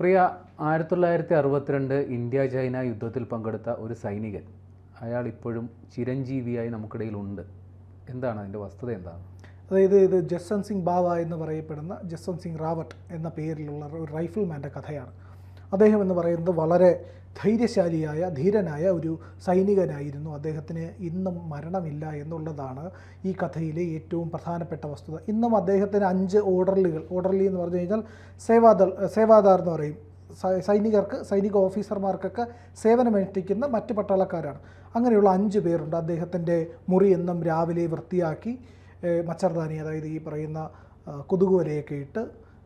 പ്രിയ ആയിരത്തി തൊള്ളായിരത്തി അറുപത്തിരണ്ട് ഇന്ത്യ ചൈന യുദ്ധത്തിൽ പങ്കെടുത്ത ഒരു സൈനികൻ. അയാൾ ഇപ്പോഴും ചിരഞ്ജീവിയായി നമുക്കിടയിലുണ്ട് എന്താണ് അതിന്റെ വസ്തുത എന്താണ്? അതായത് ഇത് ജസ്വന്ത് സിംഗ് ബാവ എന്ന് പറയപ്പെടുന്ന ജസ്വന്ത് സിംഗ് റാവട്ട് എന്ന പേരിലുള്ള ഒരു റൈഫിൾമാന്റെ കഥയാണ്. അദ്ദേഹം എന്ന് പറയുന്നത് വളരെ ധൈര്യശാലിയായ ധീരനായ ഒരു സൈനികനായിരുന്നു. അദ്ദേഹത്തിന് ഇന്നും മരണമില്ല എന്നുള്ളതാണ് ഈ കഥയിലെ ഏറ്റവും പ്രധാനപ്പെട്ട വസ്തുത. ഇന്നും അദ്ദേഹത്തിന് അഞ്ച് ഓർഡർലികൾ ഓർഡർലി എന്ന് പറഞ്ഞു കഴിഞ്ഞാൽ സേവാദൾ സേവാദാർ എന്ന് പറയും. സൈനികർക്ക് സൈനിക ഓഫീസർമാർക്കൊക്കെ സേവനമനുഷ്ഠിക്കുന്ന മറ്റ് പട്ടാളക്കാരാണ്. അങ്ങനെയുള്ള അഞ്ച് പേരുണ്ട്. അദ്ദേഹത്തിന്റെ മുറി എന്നും രാവിലെ വൃത്തിയാക്കി മച്ചർദാനി അതായത് ഈ പറയുന്ന കൊതുകുവലയൊക്കെ ഇട്ട്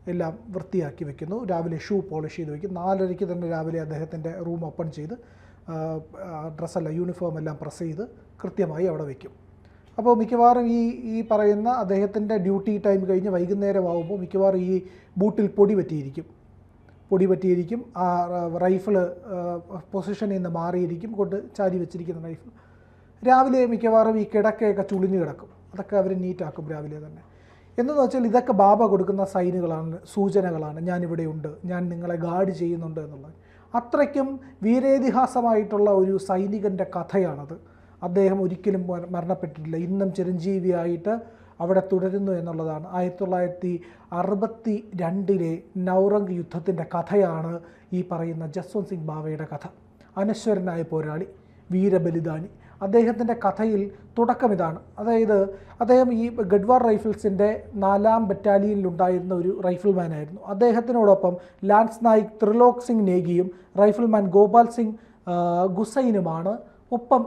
എല്ലാം വൃത്തിയാക്കി വെക്കുന്നു. രാവിലെ ഷൂ പോളിഷ് ചെയ്ത് വെക്കും. നാലരയ്ക്ക് തന്നെ രാവിലെ അദ്ദേഹത്തിന്റെ റൂം ഓപ്പൺ ചെയ്ത് ഡ്രസ്സല്ല യൂണിഫോം എല്ലാം പ്രസ് ചെയ്ത് കൃത്യമായി അവിടെ വയ്ക്കും അപ്പോൾ മിക്കവാറും ഈ ഈ പറയുന്ന അദ്ദേഹത്തിന്റെ ഡ്യൂട്ടി ടൈം കഴിഞ്ഞ് വൈകുന്നേരം ആകുമ്പോൾ മിക്കവാറും ഈ ബൂട്ടിൽ പൊടി പറ്റിയിരിക്കും. പൊടി പറ്റിയിരിക്കും. ആ റൈഫിൾ പൊസിഷനിൽ നിന്ന് മാറിയിരിക്കും. കൊണ്ട് ചാരി വെച്ചിരിക്കുന്ന റൈഫിൾ രാവിലെ മിക്കവാറും ഈ കിടക്കയൊക്കെ ചുളിഞ്ഞ് കിടക്കും. അതൊക്കെ അവർ നീറ്റാക്കും രാവിലെ തന്നെ. എന്നു വെച്ചാൽ ഇതൊക്കെ ബാബ കൊടുക്കുന്ന സൈനുകളാണ് സൂചനകളാണ്. ഞാനിവിടെയുണ്ട് ഞാൻ നിങ്ങളെ ഗാർഡ് ചെയ്യുന്നുണ്ട് എന്നുള്ളത്. അത്രയ്ക്കും വീരേതിഹാസമായിട്ടുള്ള ഒരു സൈനികന്റെ കഥയാണത്. അദ്ദേഹം ഒരിക്കലും മരണപ്പെട്ടിട്ടില്ല. ഇന്നും ചിരഞ്ജീവിയായിട്ട് അവിടെ തുടരുന്നു എന്നുള്ളതാണ്. ആയിരത്തി തൊള്ളായിരത്തി അറുപത്തി രണ്ടിലെ നൗറംഗ് യുദ്ധത്തിന്റെ കഥയാണ് ഈ പറയുന്ന ജസ്വന്ത് സിംഗ് ബാവയുടെ കഥ. അനശ്വരനായ പോരാളി വീരബലിദാനി. അദ്ദേഹത്തിന്റെ കഥയിൽ തുടക്കം ഇതാണ് അതായത് അദ്ദേഹം ഈ ഗഡ്വാർ റൈഫിൾസിന്റെ നാലാം ബറ്റാലിയനിലുണ്ടായിരുന്ന ഒരു റൈഫിൾമാൻ ആയിരുന്നു അദ്ദേഹത്തിനോടൊപ്പം ലാൻസ് നായിക് ത്രിലോക് സിംഗ് നേഗിയും റൈഫിൾമാൻ ഗോപാൽ സിംഗ് ഗുസൈനുമാണ് ഒപ്പം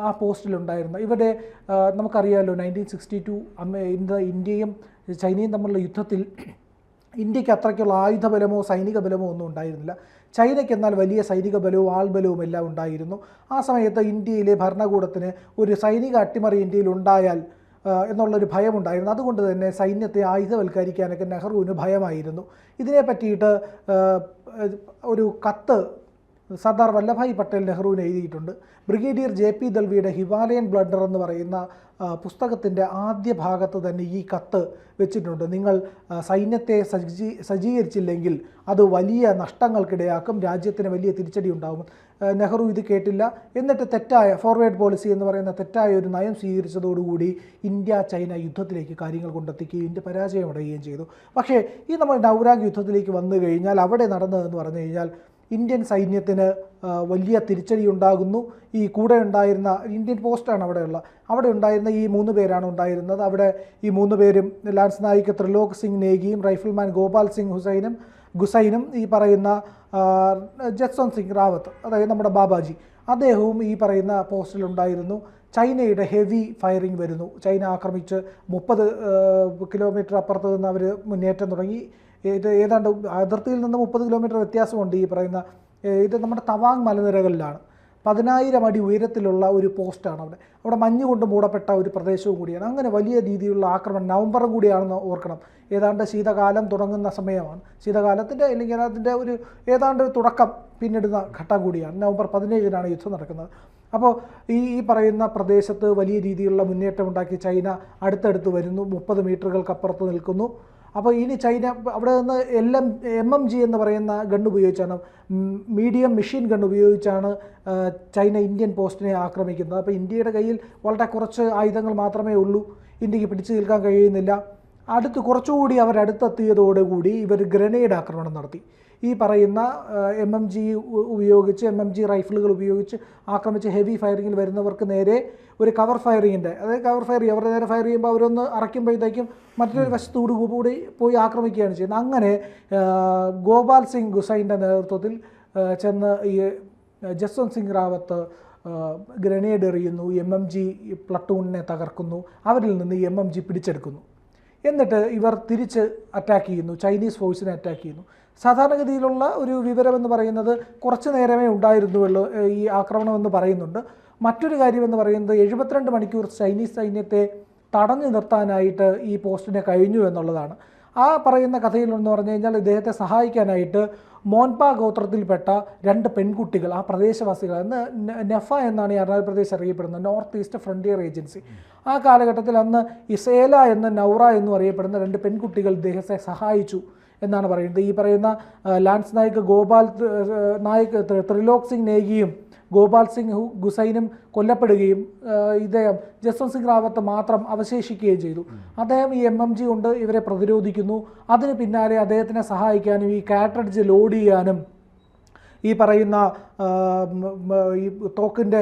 ആ പോസ്റ്റിലുണ്ടായിരുന്ന ഇവരുടെ ആ, നമുക്കറിയാമല്ലോ നയന്റീൻ സിക്സ്റ്റി ടു ഇന്ത്യയും ചൈനയും തമ്മിലുള്ള യുദ്ധത്തിൽ ഇന്ത്യയ്ക്ക് അത്രയ്ക്കുള്ള ആയുധബലമോ സൈനിക ബലമോ ഒന്നും ഉണ്ടായിരുന്നില്ല. ചൈനയ്ക്ക് എന്നാൽ വലിയ സൈനിക ബലവും ആൾബലവും എല്ലാം ഉണ്ടായിരുന്നു. ആ സമയത്ത് ഇന്ത്യയിലെ ഭരണകൂടത്തിന് ഒരു സൈനിക അട്ടിമറി ഇന്ത്യയിൽ ഉണ്ടായാൽ എന്നുള്ളൊരു ഭയമുണ്ടായിരുന്നു. അതുകൊണ്ട് തന്നെ സൈന്യത്തെ ആയുധവൽക്കരിക്കാനൊക്കെ നെഹ്റുവിന് ഭയമായിരുന്നു. ഇതിനെ പറ്റിയിട്ട് ഒരു കത്ത് സർദാർ വല്ലഭായ് പട്ടേൽ നെഹ്റുവിന് എഴുതിയിട്ടുണ്ട്. ബ്രിഗേഡിയർ ജെ പി ദൽവിയുടെ ഹിമാലയൻ ബ്ലഡർ എന്ന് പറയുന്ന പുസ്തകത്തിന്റെ ആദ്യ ഭാഗത്ത് തന്നെ ഈ കത്ത് വെച്ചിട്ടുണ്ട്. നിങ്ങൾ സൈന്യത്തെ സജ്ജീ സജ്ജീകരിച്ചില്ലെങ്കിൽ അത് വലിയ നഷ്ടങ്ങൾക്കിടയാക്കും രാജ്യത്തിന് വലിയ തിരിച്ചടി ഉണ്ടാകും. നെഹ്റു ഇത് കേട്ടില്ല. എന്നിട്ട് തെറ്റായ ഫോർവേഡ് പോളിസി എന്ന് പറയുന്ന തെറ്റായ ഒരു നയം സ്വീകരിച്ചതോടുകൂടി ഇന്ത്യ ചൈന യുദ്ധത്തിലേക്ക് കാര്യങ്ങൾ കൊണ്ടെത്തിക്കുകയും ഇന്ത്യ പരാജയമടയുകയും ചെയ്തു. പക്ഷേ ഈ നമ്മൾ നൗരാഗ് യുദ്ധത്തിലേക്ക് വന്നു കഴിഞ്ഞാൽ അവിടെ നടന്നതെന്ന് പറഞ്ഞു കഴിഞ്ഞാൽ ഇന്ത്യൻ സൈന്യത്തിന് വലിയ തിരിച്ചടി ഉണ്ടാകുന്നു. ഈ കൂടെ ഉണ്ടായിരുന്ന ഇന്ത്യൻ പോസ്റ്റാണ് അവിടെയുള്ള. അവിടെ ഉണ്ടായിരുന്ന ഈ മൂന്ന് പേരാണ് ഉണ്ടായിരുന്നത്. അവിടെ ഈ മൂന്ന് പേരും ലാൻസ് നായിക് ത്രിലോക് സിംഗ് നേഗിയും റൈഫിൾമാൻ ഗോപാൽ സിംഗ് ഹുസൈനും ഗുസൈനും ഈ പറയുന്ന ജസ്വന്ത് സിംഗ് റാവത്ത് അതായത് നമ്മുടെ ബാബാജി. അദ്ദേഹവും ഈ പറയുന്ന പോസ്റ്റിലുണ്ടായിരുന്നു ചൈനയുടെ ഹെവി ഫയറിംഗ് വരുന്നു. ചൈന ആക്രമിച്ച് മുപ്പത് കിലോമീറ്റർ അപ്പുറത്ത് നിന്ന് അവർ മുന്നേറ്റം തുടങ്ങി. ഏതാണ്ട് അതിർത്തിയിൽ നിന്ന് മുപ്പത് കിലോമീറ്റർ വ്യത്യാസമുണ്ട് ഈ പറയുന്ന ഇത് നമ്മുടെ തവാങ് മലനിരകളിലാണ്. പതിനായിരം അടി ഉയരത്തിലുള്ള ഒരു പോസ്റ്റാണ് അവിടെ. അവിടെ മഞ്ഞ് കൊണ്ട് മൂടപ്പെട്ട ഒരു പ്രദേശവും കൂടിയാണ്. അങ്ങനെ വലിയ രീതിയിലുള്ള ആക്രമണം നവംബറും കൂടിയാണെന്ന് ഓർക്കണം. ഏതാണ്ട് ശീതകാലം തുടങ്ങുന്ന സമയമാണ്. ശീതകാലത്തിന്റെ അല്ലെങ്കിൽ അതിന്റെ ഒരു ഏതാണ്ട് ഒരു തുടക്കം പിന്നിടുന്ന ഘട്ടം കൂടിയാണ്. നവംബർ പതിനേഴിനാണ് യുദ്ധം നടക്കുന്നത്. അപ്പോൾ ഈ ഈ പറയുന്ന പ്രദേശത്ത് വലിയ രീതിയിലുള്ള മുന്നേറ്റം ഉണ്ടാക്കി ചൈന അടുത്തടുത്ത് വരുന്നു. മുപ്പത് മീറ്ററുകൾക്കപ്പുറത്ത് നിൽക്കുന്നു. അപ്പോൾ ഇനി ചൈന അവിടെ നിന്ന് L M M M G എന്ന് പറയുന്ന ഗൺ ഉപയോഗിച്ചാണ് മീഡിയം മെഷീൻ ഗൺ ഉപയോഗിച്ചാണ് ചൈന ഇന്ത്യൻ പോസ്റ്റിനെ ആക്രമിക്കുന്നത്. അപ്പോൾ ഇന്ത്യയുടെ കയ്യിൽ വളരെ കുറച്ച് ആയുധങ്ങൾ മാത്രമേ ഉള്ളൂ. ഇന്ത്യയ്ക്ക് പിടിച്ചു നിൽക്കാൻ കഴിയുന്നില്ല. അടുത്ത് കുറച്ചുകൂടി അവരടുത്തെത്തിയതോടുകൂടി ഇവർ ഗ്രനേഡ് ആക്രമണം നടത്തി. ഈ പറയുന്ന എം എം ജി ഉപയോഗിച്ച് എം എം ജി റൈഫിളുകൾ ഉപയോഗിച്ച് ആക്രമിച്ച് ഹെവി ഫയറിങ്ങിൽ വരുന്നവർക്ക് നേരെ ഒരു കവർ ഫയറിങ്ങിന്റെ അതായത് കവർ ഫയർ അവരുടെ നേരെ ഫയർ ചെയ്യുമ്പോൾ അവരൊന്ന് അറയ്ക്കുമ്പോഴത്തേക്കും മറ്റൊരു വശത്തോടു കൂടി പോയി ആക്രമിക്കുകയാണ് ചെയ്യുന്നത്. അങ്ങനെ ഗോപാൽ സിംഗ് ഗുസൈന്റെ നേതൃത്വത്തിൽ ചെന്ന് ഈ ജസ്വന്ത് സിംഗ് റാവത്ത് ഗ്രനേഡ് എറിയുന്നു എം എം ജി പ്ലട്ടൂണിനെ തകർക്കുന്നു അവരിൽ നിന്ന് എം എം ജി പിടിച്ചെടുക്കുന്നു. എന്നിട്ട് ഇവർ തിരിച്ച് അറ്റാക്ക് ചെയ്യുന്നു. ചൈനീസ് ഫോഴ്സിനെ അറ്റാക്ക് ചെയ്യുന്നു. സാധാരണഗതിയിലുള്ള ഒരു വിവരമെന്ന് പറയുന്നത് കുറച്ച് നേരമേ ഉണ്ടായിരുന്നുള്ളൂ ഈ ആക്രമണം എന്ന് പറയുന്നുണ്ട്. മറ്റൊരു കാര്യമെന്ന് പറയുന്നത് എഴുപത്തിരണ്ട് മണിക്കൂർ ചൈനീസ് സൈന്യത്തെ തടഞ്ഞു നിർത്താനായിട്ട് ഈ പോസ്റ്റിനെ കഴിഞ്ഞു എന്നുള്ളതാണ്. ആ പറയുന്ന കഥയിൽ എന്ന് പറഞ്ഞു കഴിഞ്ഞാൽ ഇദ്ദേഹത്തെ സഹായിക്കാനായിട്ട് മോൻപ ഗോത്രത്തിൽപ്പെട്ട രണ്ട് പെൺകുട്ടികൾ ആ പ്രദേശവാസികൾ അന്ന് നെഫ എന്നാണ് ഈ അരുണാചൽ പ്രദേശ് അറിയപ്പെടുന്നത് നോർത്ത് ഈസ്റ്റ് ഫ്രണ്ടിയർ ഏജൻസി. ആ കാലഘട്ടത്തിൽ അന്ന് ഇസേല എന്ന നൗറ എന്നും അറിയപ്പെടുന്ന രണ്ട് പെൺകുട്ടികൾ ഇദ്ദേഹത്തെ സഹായിച്ചു എന്നാണ് പറയുന്നത്. ഈ പറയുന്ന ലാൻസ് നായിക് ഗോപാൽ നായിക് ത്രിലോക് സിംഗ് നേഗിയും ഗോപാൽ സിംഗ് ഗുസൈനും കൊല്ലപ്പെടുകയും ഇദ്ദേഹം ജസ്വന്ത് സിംഗ് റാവത്ത് മാത്രം അവശേഷിക്കുകയും ചെയ്തു. അദ്ദേഹം ഈ എം എം ജി കൊണ്ട് ഇവരെ പ്രതിരോധിക്കുന്നു. അതിന് പിന്നാലെ അദ്ദേഹത്തിനെ സഹായിക്കാനും ഈ കാട്രഡ്ജ് ലോഡ് ചെയ്യാനും ഈ പറയുന്ന ഈ തോക്കിന്റെ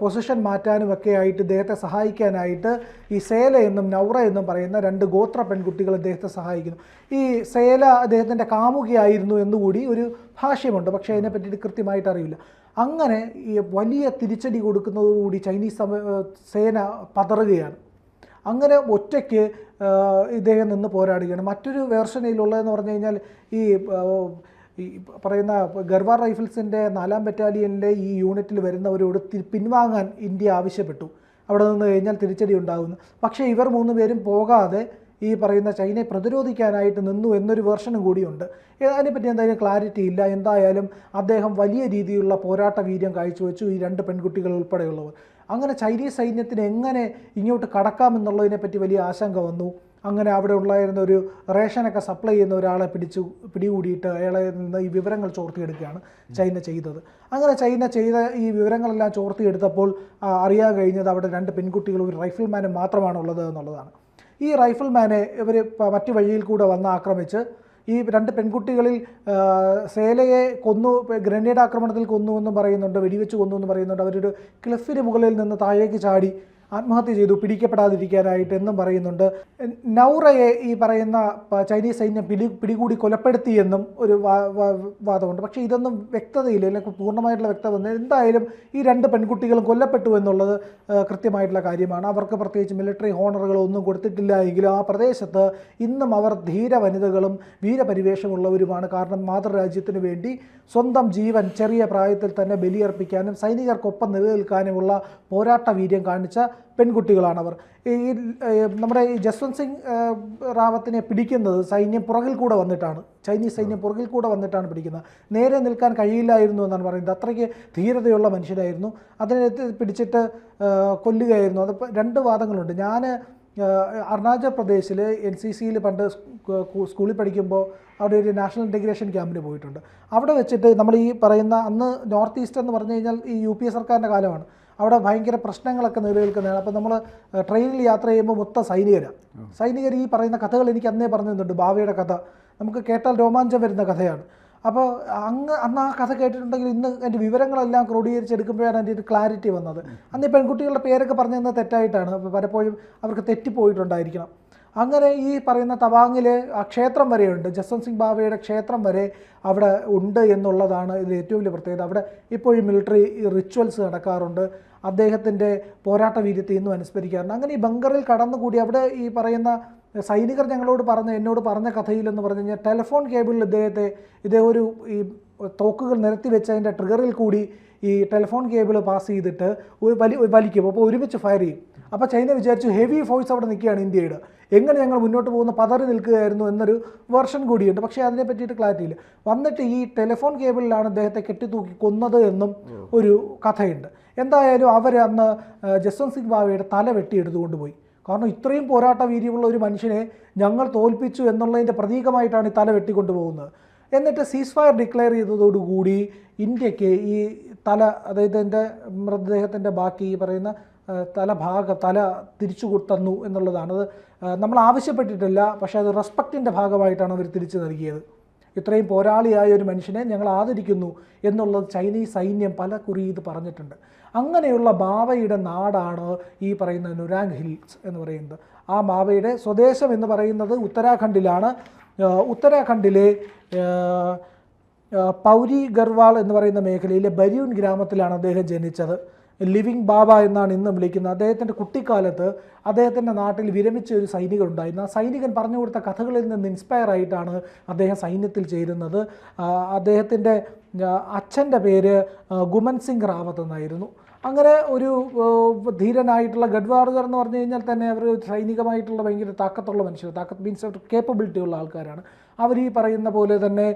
പൊസിഷൻ മാറ്റാനും ഒക്കെ ആയിട്ട് ഇദ്ദേഹത്തെ സഹായിക്കാനായിട്ട് ഈ സേല എന്നും നൗറ എന്നും പറയുന്ന രണ്ട് ഗോത്ര പെൺകുട്ടികൾ അദ്ദേഹത്തെ സഹായിക്കുന്നു. ഈ സേല അദ്ദേഹത്തിന്റെ കാമുകിയായിരുന്നു എന്നുകൂടി ഒരു ഭാഷ്യമുണ്ട്. പക്ഷേ അതിനെ പറ്റിയിട്ട് കൃത്യമായിട്ട് അറിയില്ല. അങ്ങനെ ഈ വലിയ തിരിച്ചടി കൊടുക്കുന്നതോടുകൂടി ചൈനീസ് സേന പതറുകയാണ്. അങ്ങനെ ഒറ്റയ്ക്ക് ഇദ്ദേഹം നിന്ന് പോരാടുകയാണ്. മറ്റൊരു വേർഷനിലുള്ളതെന്ന് പറഞ്ഞു കഴിഞ്ഞാൽ ഈ ഈ പറയുന്ന ഗർവാർ റൈഫിൾസിന്റെ നാലാം ബറ്റാലിയനിലെ ഈ യൂണിറ്റിൽ വരുന്നവരോട് പിൻവാങ്ങാൻ ഇന്ത്യ ആവശ്യപ്പെട്ടു. അവിടെ നിന്ന് കഴിഞ്ഞാൽ തിരിച്ചടി ഉണ്ടാകുന്നു. പക്ഷേ ഇവർ മൂന്ന് പേരും പോകാതെ ഈ പറയുന്ന ചൈനയെ പ്രതിരോധിക്കാനായിട്ട് നിന്നു എന്നൊരു വേർഷനും കൂടിയുണ്ട്. അതിനെപ്പറ്റി എന്തായാലും ക്ലാരിറ്റി ഇല്ല. എന്തായാലും അദ്ദേഹം വലിയ രീതിയിലുള്ള പോരാട്ട വീര്യം കാഴ്ചവെച്ചു ഈ രണ്ട് പെൺകുട്ടികൾ ഉൾപ്പെടെയുള്ളവർ. അങ്ങനെ ചൈനീസ് സൈന്യത്തിന് എങ്ങനെ ഇങ്ങോട്ട് കടക്കാമെന്നുള്ളതിനെപ്പറ്റി വലിയ ആശങ്ക വന്നു. അങ്ങനെ അവിടെ ഉണ്ടായിരുന്ന ഒരു റേഷനൊക്കെ സപ്ലൈ ചെയ്യുന്ന ഒരാളെ പിടിച്ചു പിടികൂടിയിട്ട് അയാളെ നിന്ന് ഈ വിവരങ്ങൾ ചോർത്തിയെടുക്കുകയാണ് ചൈന ചെയ്തത്. അങ്ങനെ ചൈന ചെയ്ത ഈ വിവരങ്ങളെല്ലാം ചോർത്തിയെടുത്തപ്പോൾ അറിയാൻ കഴിഞ്ഞത് അവിടെ രണ്ട് പെൺകുട്ടികളും ഒരു റൈഫിൾമാനും മാത്രമാണുള്ളത് എന്നുള്ളതാണ്. ഈ റൈഫിൾമാനെ ഇവർ മറ്റു വഴിയിൽ കൂടെ വന്ന് ആക്രമിച്ച് ഈ രണ്ട് പെൺകുട്ടികളിൽ സേലയെ കൊന്നു ഗ്രനേഡ് ആക്രമണത്തിൽ കൊന്നു എന്നും പറയുന്നുണ്ട് വെടിവെച്ച് കൊന്നു എന്ന് പറയുന്നുണ്ട്. അവരൊരു ക്ലിഫിന് മുകളിൽ നിന്ന് താഴേക്ക് ചാടി ആത്മഹത്യ ചെയ്തു പിടിക്കപ്പെടാതിരിക്കാനായിട്ട് എന്നും പറയുന്നുണ്ട്. നൗറയെ ഈ പറയുന്ന ചൈനീസ് സൈന്യം പിടി പിടികൂടി കൊലപ്പെടുത്തിയെന്നും ഒരു വാദമുണ്ട്. പക്ഷേ ഇതൊന്നും വ്യക്തതയില്ല അല്ലെങ്കിൽ പൂർണമായിട്ടുള്ള വ്യക്തത. എന്തായാലും ഈ രണ്ട് പെൺകുട്ടികളും കൊല്ലപ്പെട്ടു എന്നുള്ളത് കൃത്യമായിട്ടുള്ള കാര്യമാണ്. അവർക്ക് പ്രത്യേകിച്ച് മിലിറ്ററി ഹോണറുകളോ ഒന്നും കൊടുത്തിട്ടില്ല എങ്കിലും ആ പ്രദേശത്ത് ഇന്നും അവർ ധീര വനിതകളും വീരപരിവേഷമുള്ളവരുമാണ്. കാരണം മാതൃരാജ്യത്തിന് വേണ്ടി സ്വന്തം ജീവൻ ചെറിയ പ്രായത്തിൽ തന്നെ ബലിയർപ്പിക്കാനും സൈനികർക്കൊപ്പം നിലനിൽക്കാനുമുള്ള പോരാട്ട വീര്യം കാണിച്ച പെൺകുട്ടികളാണവർ. ഈ നമ്മുടെ ഈ ജസ്വന്ത് സിംഗ് റാവത്തിനെ പിടിക്കുന്നത് സൈന്യം പുറകിൽ കൂടെ വന്നിട്ടാണ്. ചൈനീസ് സൈന്യം പുറകിൽ കൂടെ വന്നിട്ടാണ് പിടിക്കുന്നത്. നേരെ നിൽക്കാൻ കഴിയില്ലായിരുന്നു എന്നാണ് പറയുന്നത്. അത്രയ്ക്ക് ധീരതയുള്ള മനുഷ്യരായിരുന്നു. അതിനെ പിടിച്ചിട്ട് കൊല്ലുകയായിരുന്നു. അത് രണ്ട് വാദങ്ങളുണ്ട്. ഞാൻ അരുണാചൽ പ്രദേശിൽ എൻ സി സിയിൽ പണ്ട് സ്കൂ- സ്കൂ- സ്കൂളിൽ പഠിക്കുമ്പോൾ അവിടെ ഒരു നാഷണൽ ഇന്റഗ്രേഷൻ ക്യാമ്പിന് പോയിട്ടുണ്ട്. അവിടെ വെച്ചിട്ട് നമ്മൾ ഈ പറയുന്ന അന്ന് നോർത്ത് ഈസ്റ്റ് എന്ന് പറഞ്ഞു കഴിഞ്ഞാൽ ഈ യു പി എ സർക്കാരിന്റെ കാലമാണ്. അവിടെ ഭയങ്കര പ്രശ്നങ്ങളൊക്കെ നിലനിൽക്കുന്നതാണ്. അപ്പോൾ നമ്മൾ ട്രെയിനിൽ യാത്ര ചെയ്യുമ്പോൾ മൊത്തം സൈനികരാണ് സൈനികർ ഈ പറയുന്ന കഥകൾ എനിക്ക് അന്നേ പറഞ്ഞു തന്നിട്ടുണ്ട്. ഭാവിയുടെ കഥ. നമുക്ക് കേട്ടാൽ രോമാഞ്ചം വരുന്ന കഥയാണ്. അപ്പോൾ അങ്ങ് അന്ന് ആ കഥ കേട്ടിട്ടുണ്ടെങ്കിൽ ഇന്ന് എന്റെ വിവരങ്ങളെല്ലാം ക്രോഡീകരിച്ചെടുക്കുമ്പോഴാണ് എന്റെ ഒരു ക്ലാരിറ്റി വന്നത്. അന്ന് ഈ പെൺകുട്ടികളുടെ പേരൊക്കെ പറഞ്ഞു തന്നത് തെറ്റായിട്ടാണ്. അപ്പോൾ പലപ്പോഴും അവർക്ക് തെറ്റിപ്പോയിട്ടുണ്ടായിരിക്കണം. അങ്ങനെ ഈ പറയുന്ന തവാങ്ങിൽ ആ ക്ഷേത്രം വരെയുണ്ട്. ജസ്വന്ത് സിംഗ് ബാബയുടെ ക്ഷേത്രം വരെ അവിടെ ഉണ്ട് എന്നുള്ളതാണ് ഇതിൽ ഏറ്റവും വലിയ പ്രത്യേകത. അവിടെ ഇപ്പോഴും മിലിറ്ററി റിച്വൽസ് നടക്കാറുണ്ട്. അദ്ദേഹത്തിന്റെ പോരാട്ട വീര്യത്തെ ഇന്നും അനുസ്മരിക്കാറുണ്ട്. അങ്ങനെ ഈ ബങ്കറിൽ കടന്നുകൂടി അവിടെ ഈ പറയുന്ന സൈനികർ ഞങ്ങളോട് പറഞ്ഞ എന്നോട് പറഞ്ഞ കഥയിലെന്ന് പറഞ്ഞു കഴിഞ്ഞാൽ ടെലിഫോൺ കേബിളിൽ ഇദ്ദേഹത്തെ ഇദ്ദേഹം ഒരു ഈ തോക്കുകൾ നിരത്തി വെച്ച് അതിന്റെ ട്രിഗറിൽ കൂടി ഈ ടെലിഫോൺ കേബിൾ പാസ് ചെയ്തിട്ട് വലി വലിക്കും. അപ്പോൾ ഒരുമിച്ച് ഫയർ ചെയ്യും. അപ്പോൾ ചൈന വിചാരിച്ചു ഹെവി ഫോഴ്സ് അവിടെ നിൽക്കുകയാണ് ഇന്ത്യയുടെ. എങ്ങനെ ഞങ്ങൾ മുന്നോട്ട് പോകുന്ന പതറി നിൽക്കുകയായിരുന്നു എന്നൊരു വെർഷൻ കൂടിയുണ്ട്. പക്ഷേ അതിനെ പറ്റിയിട്ട് ക്ലാരിറ്റി ഇല്ല. വന്നിട്ട് ഈ ടെലിഫോൺ കേബിളിലാണ് അദ്ദേഹത്തെ കെട്ടിത്തൂക്കി കൊന്നത് എന്നും ഒരു കഥയുണ്ട്. എന്തായാലും അവർ അന്ന് ജസ്വന്ത് സിംഗ് ബാവയുടെ തല വെട്ടിയെടുത്തുകൊണ്ട് പോയി. കാരണം ഇത്രയും പോരാട്ട വീര്യമുള്ള ഒരു മനുഷ്യനെ ഞങ്ങൾ തോൽപ്പിച്ചു എന്നുള്ളതിന്റെ പ്രതീകമായിട്ടാണ് ഈ തല വെട്ടിക്കൊണ്ടുപോകുന്നത്. എന്നിട്ട് സീസ് ഫയർ ഡിക്ലെയർ ചെയ്തതോടുകൂടി ഇന്ത്യയ്ക്ക് ഈ തല അതായത് എന്റെ മൃതദേഹത്തിന്റെ ബാക്കി ഈ പറയുന്ന തല തലഭാഗം തല തിരിച്ചു തന്നു എന്നുള്ളതാണ്. അത് നമ്മൾ ആവശ്യപ്പെട്ടിട്ടില്ല പക്ഷേ അത് റെസ്പെക്റ്റിന്റെ ഭാഗമായിട്ടാണ് അവർ തിരിച്ചു നൽകിയത്. ഇത്രയും പോരാളിയായ ഒരു മനുഷ്യനെ ഞങ്ങൾ ആദരിക്കുന്നു എന്നുള്ളത് ചൈനീസ് സൈന്യം പല കുറി ഇത് പറഞ്ഞിട്ടുണ്ട്. അങ്ങനെയുള്ള ബാവയുടെ നാടാണ് ഈ പറയുന്ന നുരാങ് ഹിൽസ് എന്ന് പറയുന്നത്. ആ ബാവയുടെ സ്വദേശം എന്ന് പറയുന്നത് ഉത്തരാഖണ്ഡിലാണ്. ഉത്തരാഖണ്ഡിലെ പൗരി ഗർവാൾ എന്ന് പറയുന്ന മേഖലയിലെ ബരിയൂൻ ഗ്രാമത്തിലാണ് അദ്ദേഹം ജനിച്ചത്. ലിവിങ് ബാബ എന്നാണ് ഇന്നും വിളിക്കുന്നത്. അദ്ദേഹത്തിന്റെ കുട്ടിക്കാലത്ത് അദ്ദേഹത്തിന്റെ നാട്ടിൽ വിരമിച്ച ഒരു സൈനികൻ ഉണ്ടായിരുന്നു. ആ സൈനികൻ പറഞ്ഞു കൊടുത്ത കഥകളിൽ നിന്ന് ഇൻസ്പയർ ആയിട്ടാണ് അദ്ദേഹം സൈന്യത്തിൽ ചേരുന്നത്. അദ്ദേഹത്തിന്റെ അച്ഛന്റെ പേര് ഗുമൻ സിംഗ് റാവത്ത് എന്നായിരുന്നു. അങ്ങനെ ഒരു ധീരനായിട്ടുള്ള ഗഡ്വാർഗർ എന്ന് പറഞ്ഞു കഴിഞ്ഞാൽ തന്നെ അവർ സൈനികമായിട്ടുള്ള ഭയങ്കര താക്കത്തുള്ള മനുഷ്യർ. താക്കത്ത് മീൻസ് കേപ്പബിലിറ്റി ഉള്ള ആൾക്കാരാണ്. അവർ ഈ പറയുന്ന പോലെ തന്നെ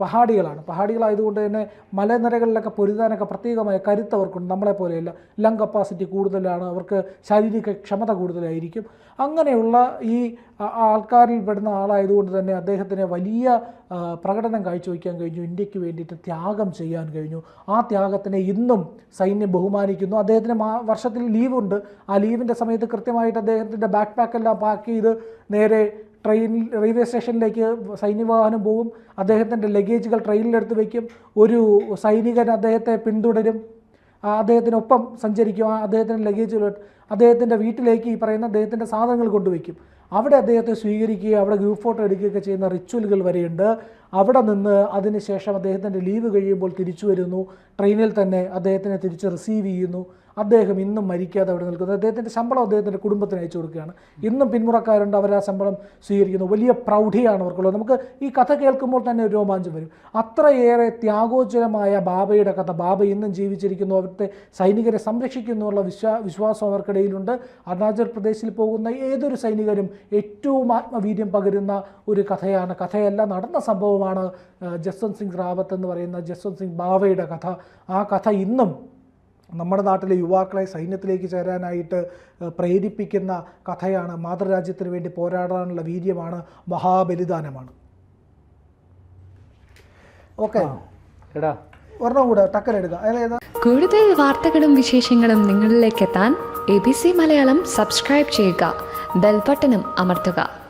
പഹാടികളാണ്. പഹാടികളായതുകൊണ്ട് തന്നെ മലനിരകളിലൊക്കെ പൊരുതാനൊക്കെ പ്രത്യേകമായ കരുത്ത് അവർക്കുണ്ട്. നമ്മളെ പോലെയല്ല. ലങ് കപ്പാസിറ്റി കൂടുതലാണ്. അവർക്ക് ശാരീരിക ക്ഷമത കൂടുതലായിരിക്കും. അങ്ങനെയുള്ള ഈ ആൾക്കാരിൽ പെടുന്ന ആളായതുകൊണ്ട് തന്നെ അദ്ദേഹത്തിന് വലിയ പ്രകടനം കാഴ്ചവെക്കാൻ കഴിഞ്ഞു. ഇന്ത്യയ്ക്ക് വേണ്ടിയിട്ട് ത്യാഗം ചെയ്യാൻ കഴിഞ്ഞു. ആ ത്യാഗത്തിനെ ഇന്നും സൈന്യം ബഹുമാനിക്കുന്നു. അദ്ദേഹത്തിന് വർഷത്തിൽ ലീവുണ്ട്. ആ ലീവിന്റെ സമയത്ത് കൃത്യമായിട്ട് അദ്ദേഹത്തിന്റെ ബാക്ക് പാക്കെല്ലാം പാക്ക് ചെയ്ത് നേരെ ട്രെയിനിൽ റെയിൽവേ സ്റ്റേഷനിലേക്ക് സൈന്യവാഹനം പോകും. അദ്ദേഹത്തിന്റെ ലഗേജുകൾ ട്രെയിനിലെടുത്ത് വയ്ക്കും. ഒരു സൈനികൻ അദ്ദേഹത്തെ പിന്തുടരും. അദ്ദേഹത്തിനൊപ്പം സഞ്ചരിക്കും. അദ്ദേഹത്തിന്റെ ലഗേജുകൾ അദ്ദേഹത്തിന്റെ വീട്ടിലേക്ക് ഈ പറയുന്ന അദ്ദേഹത്തിന്റെ സാധനങ്ങൾ കൊണ്ടുവയ്ക്കും. അവിടെ അദ്ദേഹത്തെ സ്വീകരിക്കുകയും അവിടെ ഗ്രൂപ്പ് ഫോട്ടോ എടുക്കുകയൊക്കെ ചെയ്യുന്ന റിച്വലുകൾ വരെയുണ്ട്. അവിടെ നിന്ന് അതിനുശേഷം അദ്ദേഹത്തിന്റെ ലീവ് കഴിയുമ്പോൾ തിരിച്ചു വരുന്നു. ട്രെയിനിൽ തന്നെ അദ്ദേഹത്തിനെ തിരിച്ച് റിസീവ് ചെയ്യുന്നു. അദ്ദേഹം ഇന്നും മരിക്കാതെ അവിടെ നിൽക്കുന്നത് അദ്ദേഹത്തിന്റെ ശമ്പളം അദ്ദേഹത്തിന്റെ കുടുംബത്തിന് അയച്ചു കൊടുക്കുകയാണ്. ഇന്നും പിന്മുറക്കാരുണ്ട്. അവർ ആ ശമ്പളം സ്വീകരിക്കുന്നു. വലിയ പ്രൗഢിയാണ് അവർക്കുള്ളത്. നമുക്ക് ഈ കഥ കേൾക്കുമ്പോൾ തന്നെ ഒരു രോമാഞ്ചം വരും. അത്രയേറെ ത്യാഗോജ്വലമായ ബാബയുടെ കഥ. ബാബ ഇന്നും ജീവിച്ചിരിക്കുന്നു. അവരുടെ സൈനികരെ സംരക്ഷിക്കുന്നു എന്നുള്ള വിശ്വാ വിശ്വാസം അവർക്കിടയിലുണ്ട്. അരുണാചൽ പ്രദേശിൽ പോകുന്ന ഏതൊരു സൈനികരും ഏറ്റവും ആത്മവീര്യം പകരുന്ന ഒരു കഥയാണ്. കഥയല്ല നടന്ന സംഭവമാണ് ജസ്വന്ത് സിംഗ് റാവത്ത് എന്ന് പറയുന്ന ജസ്വന്ത് സിംഗ് ബാവയുടെ കഥ. ആ കഥ ഇന്നും നമ്മുടെ നാട്ടിലെ യുവാക്കളെ സൈന്യത്തിലേക്ക് ചേരാനായിട്ട് പ്രേരിപ്പിക്കുന്ന കഥയാണ് മാതൃരാജ്യത്തിന് വേണ്ടി പോരാടാനുള്ള വീര്യമാണ് മഹാബലിദാനമാണ്. ഓക്കെ. എടാ. ഒരെണ്ണം കൂടെ കൂടുതൽ വാർത്തകളും വിശേഷങ്ങളും നിങ്ങളിലേക്ക് എത്താൻ A B C Malayalam subscribe ചെയ്യുക. ബെൽബട്ടനും അമർത്തുക.